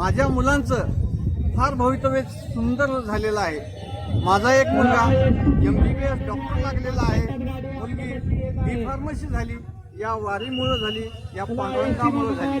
माझ्या मुलांचं फार भवितव्य सुंदर झालेलं आहे. माझा एक मुलगा M B B S doctor लागलेला आहे. मुलगी डी फार्मसी झाली. या वारीमुळं झाली या पांडुरंगामुळं झाली.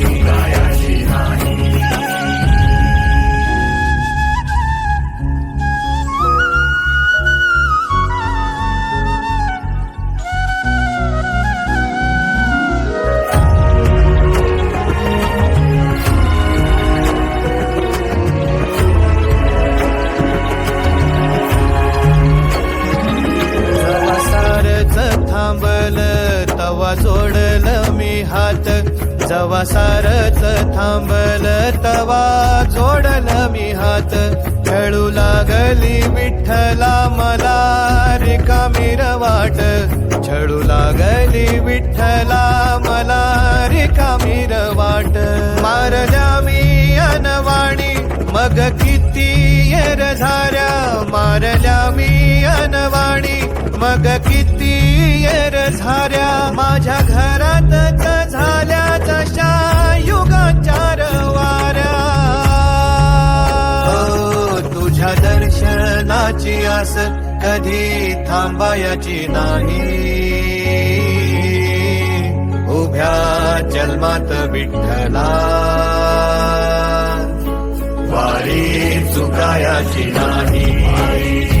देवा जोडल मी हात. खेळू लागली विठ्ठला मला रिकामी वाट. छळू लागली विठ्ठला मला रिकामी वाट. मारल्या मी अनवाणी मग किती येर झाऱ्या. मारल्या मी अनवाणी मग किती येर झाऱ्या. थांबायची नाही. उभ्या जन्मात विठ्ठला. वारी चुकायाची नाही.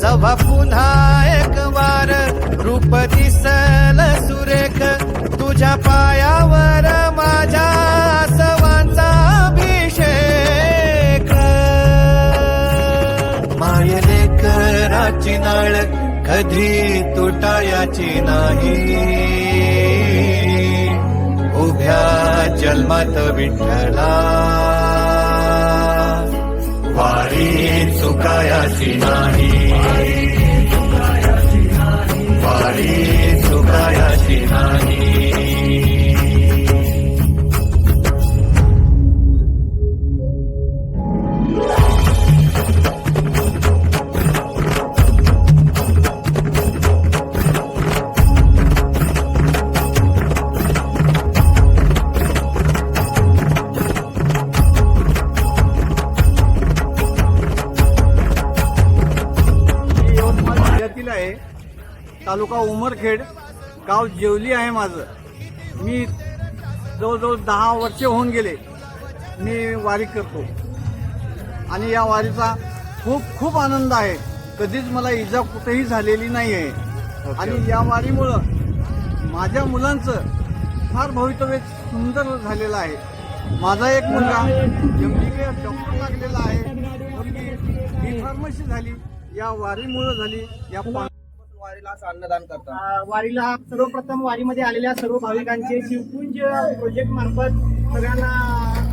जवा पुन्हा एक वार रूप दिसल सुरेख तुझ्या पायावर माझ्या सवांचा अभिषेक. मायले कराची नाळ कधी तुटायाची नाही. उभ्या जन्मात विठ्ठला. वारी चुकायाची नाही. वारी चुकायाची नाही. तालुका उमरखेड गाव जेवली आहे माझं. मी जवळजवळ दहा वर्षे होऊन गेले मी वारी करतो. आणि या वारीचा खूप खूप आनंद आहे. कधीच मला इजा कुठेही झालेली नाही आहे आणि या वारीमुळं माझ्या मुलांचं फार भवितव्य सुंदर झालेलं आहे. माझा एक मुलगा M B B S doctor लागलेला आहे. मुलगी बी फार्मसी झाली. या वारीमुळं झाली. या पा- वारीला असं अन्नदान करतात. अ, वारीला सर्वप्रथम वारीमध्ये आलेल्या सर्व भाविकांचे शिवपुंज प्रोजेक्ट मार्फत सगळ्यांना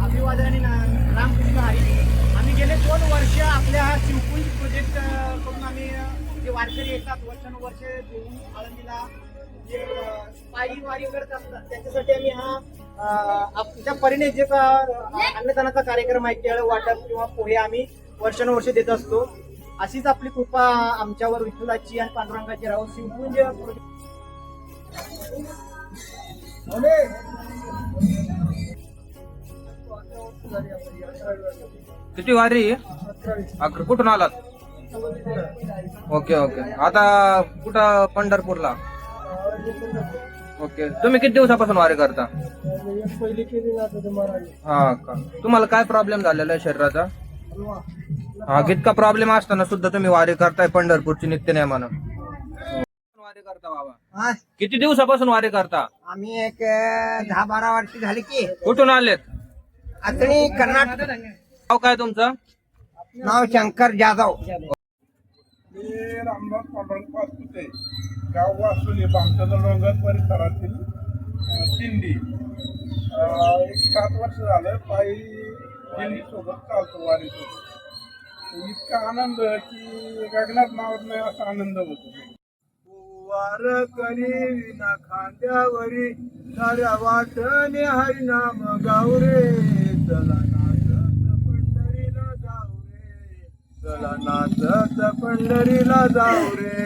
अभिवादन आणि ना- रामकृष्ण हरी आम्ही गेले दोन वर्ष आपल्या हा शिवपुंज प्रोजेक्ट करून आम्ही अ, जे वारकरी येतात वर्षानुवर्ष देऊन आळंदीला जे अ, पायी वारी करत असतात त्याच्यासाठी आम्ही हा अ, आमच्या परीने जे का अ, अन्नदानाचा कार्यक्रम आहे केळ वाटप किंवा पोहे आम्ही वर्षानुवर्ष देत असतो. अशीच आपली कृपा आमच्यावर विठ्ठलाची आणि पांडुरंगाची राहू शिवपुंज प्रोजेक्ट किती वारी? अकरा. कुठून आलात? Okay okay. आता कुठं पंढरपूरला? ओके. तुम्ही किती दिवसापासून वारी करता? हा का? तुम्हाला काय प्रॉब्लेम झालेला आहे शरीराचा? इतका प्रॉब्लेम असताना सुद्धा तुम्ही वारी करताय पंढरपूरची नित्य नियमानं वारी करता बाबा. किती दिवसापासून वारी करता? आम्ही एक अ, दहा बारा वर्ष झाली की. कुठून आलेत? आतणी कर्नाटक. नाव काय तुमचं? नाव शंकर जाधव. मी रामदास पांडुरंग पाचपुते गाव वासुली भामचंद्र डोंगर परिसरातील अं, दिंडी. अं, एक सात वर्ष झालं पायी सोबत चालतो वारीसोबत. इतका आनंद की गगनात नावत नाही असा आनंद होतो. वार करी विना खांद्यावरी साऱ्या वाटणे हरिनाम गावरे. चला नाचत पंढरीला जाऊ रे चला नाचत पंढरीला जाऊ रे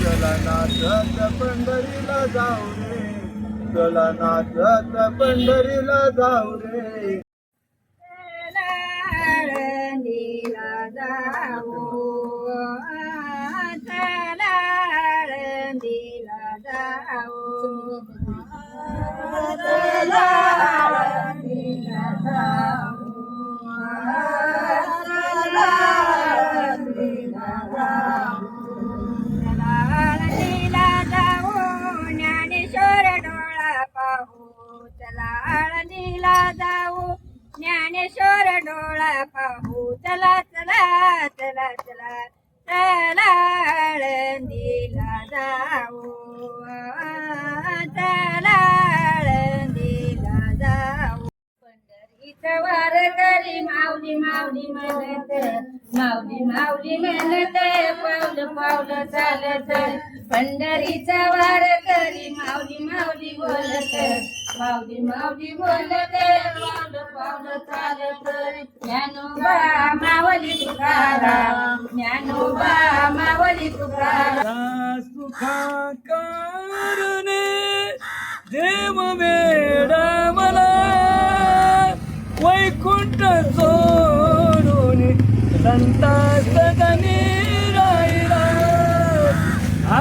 चला नाचत पंढरीला जाऊ रे. चला नाचत पंढरीला जाऊ रे. आळंदीला मावली मावली म्हणत मावली मावली म्हणत पावलं पावलं चालत पंढरीचा वार करी मावली मावली बोलत. मावली मावली बोलत पावलं पावलं चालत ज्ञानोबा मावली तुकाराम. ज्ञानोबा संता सदनी राहिला. आ,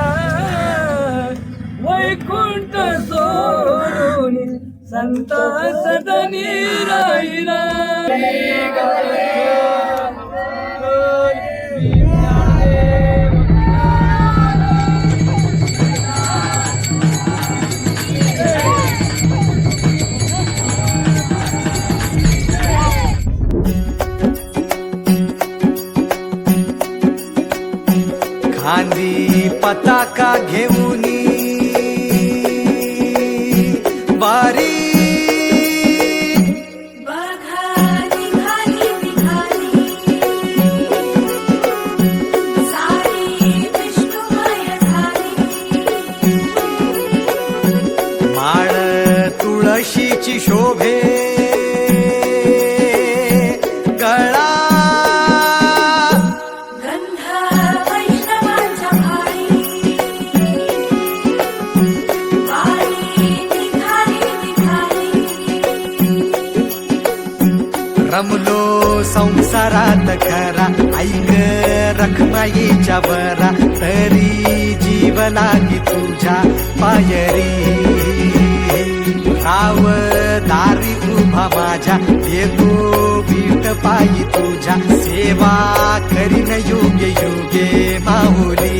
वैकुंठ सोडून संता सदनी राहिला. पताका घेऊन तुझ्या पायरी. राव दारी उभा माझ्या येतो बीट पायी तुझ्या. सेवा करीन योगे योगे माहुली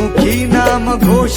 मुखी नाम घोष.